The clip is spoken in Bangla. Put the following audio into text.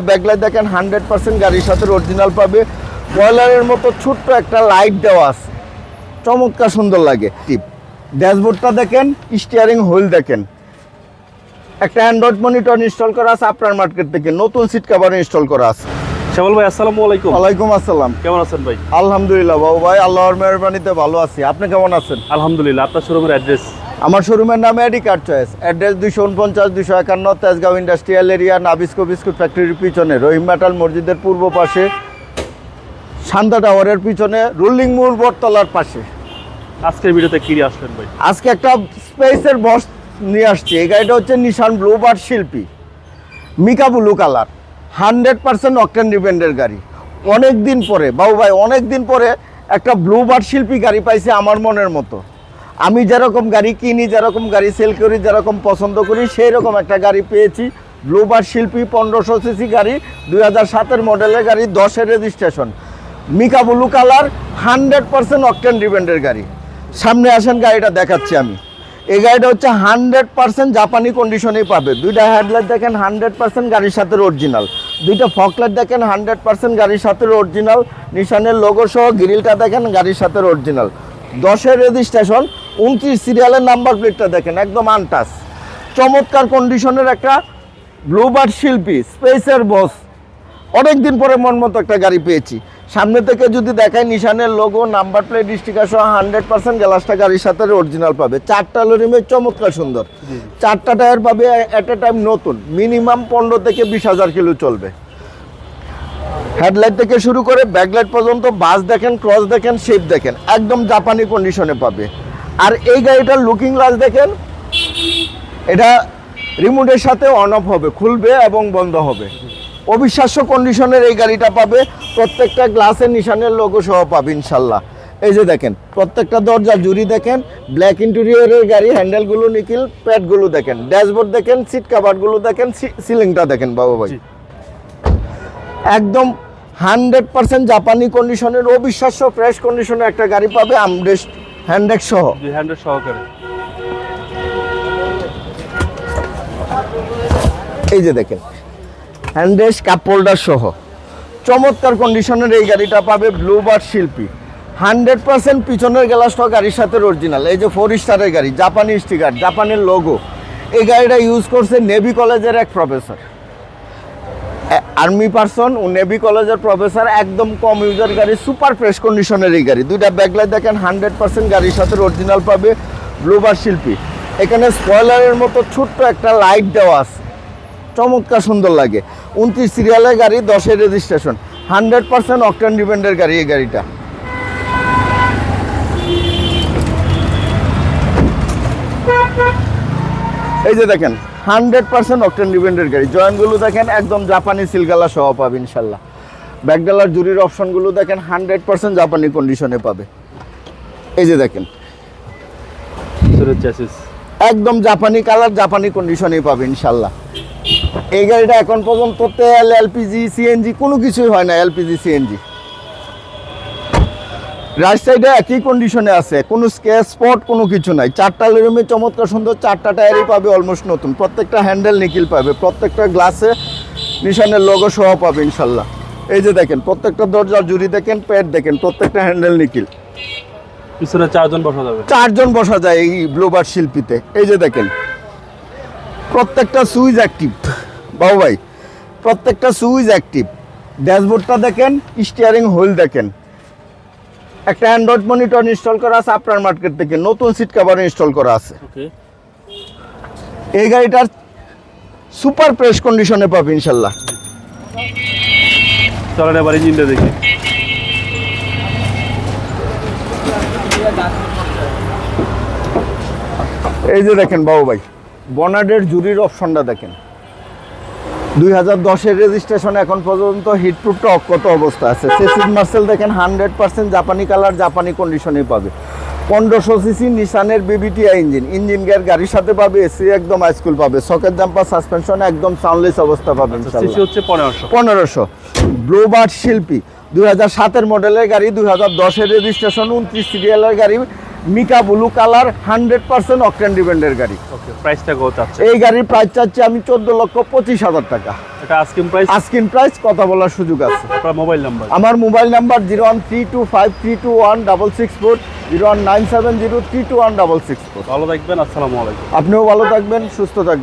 ব্যাকলাইট দেখেন হান্ড্রেড পার্সেন্ট গাড়ির সাথে অরিজিনাল পাবে। বয়লারের মতো ছোট্ট একটা লাইট দেওয়া আছে। চমৎকার সুন্দর লাগে। টিপ ড্যাশবোর্ডটা দেখেন স্টিয়ারিং হুইল দেখেন। একটা অ্যান্ড্রয়েড মনিটর ইনস্টল করা আছে, আপনার মার্কেট থেকে। নতুন সিট কভার ইনস্টল করা আছে। শ্যামল ভাই আসসালামু আলাইকুম। ওয়ালাইকুম আসসালাম। কেমন আছেন ভাই? আলহামদুলিল্লাহ বাবু ভাই আল্লাহর মেহরবানিতে ভালো আছি। আপনি কেমন আছেন? আলহামদুলিল্লাহ আপনার শোরুমের অ্যাড্রেস আমার শোরুমের নাম এডি কার চয়েস অ্যাড্রেস দুইশো উনপঞ্চাশ দুইশো একান্ন Tejgaon industrial area Nabisco biscuit ফ্যাক্টরির পিছনে রহিম মেটাল মসজিদের পূর্ব পাশে শান্তা টাওয়ারের পিছনে রুলিং মূল বটতলার পাশে। আজকের ভিডিওতে কি নিয়ে আসলেন ভাই? আজকে একটা স্পেসের বস নিয়ে আসছি। এই গাড়িটা হচ্ছে Nissan Bluebird Sylphy. Mica blue colour. Hundred percent octane ডিপেন্ডের গাড়ি। অনেক দিন পরে, বাবু ভাই, অনেক দিন পরে একটা ব্লু ব্লুবার শিল্পী গাড়ি পাইছে আমার মনের মতো। আমি যেরকম গাড়ি কিনি, যেরকম গাড়ি সেল করি, যেরকম পছন্দ করি সেই রকম একটা গাড়ি পেয়েছি। ব্লু ব্লুবার শিল্পী, পনেরোশো সিসি গাড়ি, দুই হাজার সাতের মডেলের গাড়ি, দশের registration mica blue colour, hundred percent octane ডিপেন্ডের গাড়ি। সামনে আসেন, গাড়িটা দেখাচ্ছি আমি। এই গাড়িটা হচ্ছে হান্ড্রেড পার্সেন্ট জাপানি কন্ডিশনেই পাবে। দুইটা হেডলাইট দেখেন, হান্ড্রেড পার্সেন্ট গাড়ির সাথে অরিজিনাল দুইটা ফকলাইট দেখেন, হান্ড্রেড পার্সেন্ট গাড়ির সাথে অরিজিনাল নিশানের লোগো সহ গ্রিলটা দেখেন, গাড়ির সাথে অরিজিনাল দশের রেজিস্ট্রেশন উনত্রিশ সিরিয়ালের নাম্বার প্লেটটা দেখেন, একদম আনটাস চমৎকার কন্ডিশনের একটা ব্লুবার্ড শিল্পী স্পেসের বস অনেক দিন পরে মন মতো একটা গাড়ি পেয়েছি। সামনে থেকে যদি দেখায় নিশানের লোগো নাম্বার প্লেট স্টিকার সহ হান্ড্রেড পার্সেন্ট গ্লাসটা গাড়ির সাথে অরিজিনাল পাবে। চারটা লোরিমে চমৎকার সুন্দর। চারটা টায়ার পাবে অ্যাট এ টাইম নতুন। মিনিমাম পনেরো থেকে বিশ হাজার কিলো চলবে। হেডলাইট থেকে শুরু করে ব্যাকলাইট পর্যন্ত বাস দেখেন ক্রস দেখেন শেপ দেখেন একদম জাপানি কন্ডিশনে পাবে। আর এই গাড়িটার লুকিং গ্লাস দেখেন এটা রিমোটের সাথে অন অফ হবে খুলবে এবং বন্ধ হবে। অবিশ্বাস্য কন্ডিশনের এই গাড়িটা পাবে প্রত্যেকটা গ্লাসের নিশানের লোগো সহ পাবে ইনশাল্লাহ। এই যে দেখেন প্রত্যেকটা দরজা জুড়ি দেখেন ব্ল্যাক ইন্টেরিয়রের গাড়ি হ্যান্ডেলগুলো নিকিল প্যাডগুলো দেখেন ড্যাশবোর্ড দেখেন সিট কাভারগুলো দেখেন সিলিংটা দেখেন বাবু ভাই। একদম হান্ড্রেড পার্সেন্ট জাপানি কন্ডিশনের অবিশ্বাস্য ফ্রেশ কন্ডিশনের একটা গাড়ি পাবে আমরেস্ট হ্যান্ডেক সহ। হান্ড্রেড সহকারে। এই যে দেখেন হ্যান্ডেস কাপ হোল্ডার সহ। চমৎকার কন্ডিশনের এই গাড়িটা পাবে ব্লুবার শিল্পী। হান্ড্রেড পার্সেন্ট পিছনের গ্লাসটা গাড়ির সাথে অরিজিনাল এই যে ফোর স্টারের গাড়ি জাপানি স্টিকার জাপানের লোগো এই গাড়িটা ইউজ করছে নেভি কলেজের এক প্রফেসর আর্মি পার্সন ও নেভি কলেজের প্রফেসর একদম কম ইউজার গাড়ি সুপার ফ্রেশ কন্ডিশনের এই গাড়ি। দুইটা ব্যাকলাইট দেখেন, হান্ড্রেড পার্সেন্ট গাড়ির সাথে অরিজিনাল পাবে ব্লুবার শিল্পী। এখানে স্পয়লারের মতো ছোট্ট একটা লাইট দেওয়া আছে। চমৎকার সুন্দর লাগে। উনত্রিশ সিরিয়ালের গাড়ি দশের রেজিস্ট্রেশন হান্ড্রেড পার্সেন্ট অকটেন ডিপেন্ডের গাড়ি এই গাড়িটা। এই যে দেখেন হান্ড্রেড পার্সেন্ট অকটেন ডিপেন্ডের গাড়ি। জয়েন্টগুলো দেখেন একদম জাপানি সিলগালা সহ পাবে ইনশাল্লাহ। ব্যাকডালার জুরির অপশনগুলো দেখেন হান্ড্রেড পার্সেন্ট জাপানি কন্ডিশনে পাবে। এই যে দেখেন একদম জাপানি কালার জাপানি কন্ডিশনেই পাবে ইনশাল্লাহ। এই গাড়িটা এখন পর্যন্ত তেল এলপিজি সিএনজি কোনো কিছুই হয় না এলপিজি সিএনজি রাইট সাইডে একই কন্ডিশনে আছে কোনো স্কেচ স্পট কোনো কিছু নাই। চারটা রুমে চমৎকার সুন্দর চারটা টায়ারই পাবে অলমোস্ট নতুন। প্রত্যেকটা হ্যান্ডেল নিকিল পাবে প্রত্যেকটা গ্লাসে নিশানের লোগো সহ পাবে ইনশাল্লাহ। এই যে দেখেন প্রত্যেকটা দরজার জুড়ি দেখেন প্যাড দেখেন প্রত্যেকটা হ্যান্ডেল নিকিল পিছনে চারজন বসা যাবে। চারজন বসা যায় এই ব্লোবার শিল্পীতে। এই যে দেখেন প্রত্যেকটা সুইচ অ্যাক্টিভ বাবু ভাই প্রত্যেকটা সুইচ অ্যাক্টিভ ড্যাশবোর্ডটা দেখেন স্টিয়ারিং হুইল দেখেন। একটা অ্যান্ড্রয়েড মনিটর ইনস্টল করা আছে আপনার মার্কেট থেকে নতুন সিট কভার ইনস্টল করা আছে। এই গাড়িটার সুপার প্রেস কন্ডিশনে পাবে ইনশাল্লাহ। চলেন এবার ইঞ্জিনটা দেখি। এই যে দেখেন বাবু ভাই বনাডের জুরির অপশনটা দেখেন। দুই হাজার দশের রেজিস্ট্রেশন এখন পর্যন্ত হিটপ্রুফটা অক্ষত অবস্থা আছে? সেসিড মার্সেল দেখেন হান্ড্রেড পার্সেন্ট জাপানি কালার জাপানি কন্ডিশনে পাবে। পনেরোশো সিসি নিশানের বিবিটিআই ইঞ্জিন ইঞ্জিন গিয়ার গাড়ির সাথে পাবে এসি একদম হাইস্কুল পাবে। সকেট জাম্পার সাসপেনশন একদম সাউন্ডলেস অবস্থা পাবেন সিসি হচ্ছে পনেরোশো। পনেরোশো। ব্লুবার্ড শিল্পী। দুই হাজার সাতের মডেলের গাড়ি দুই হাজার দশের রেজিস্ট্রেশন উনত্রিশ সিরিয়ালের গাড়ি mica blue colour hundred percent octane ডিপেন্ডের গাড়ি। প্রাইসটা কত এই গাড়ির প্রাইস চাচ্ছি আমি চোদ্দ লক্ষ পঁচিশ হাজার টাকা। এটা আস্কিন প্রাইস আস্কিন প্রাইস কথা বলার সুযোগ আছে। আপনার মোবাইল নাম্বার আমার mobile number zero one three two five three two one double six four zero one nine seven zero three two one double six four ভালো থাকবেন আসসালামু আলাইকুম। আপনিও ভালো থাকবেন সুস্থ থাকবেন।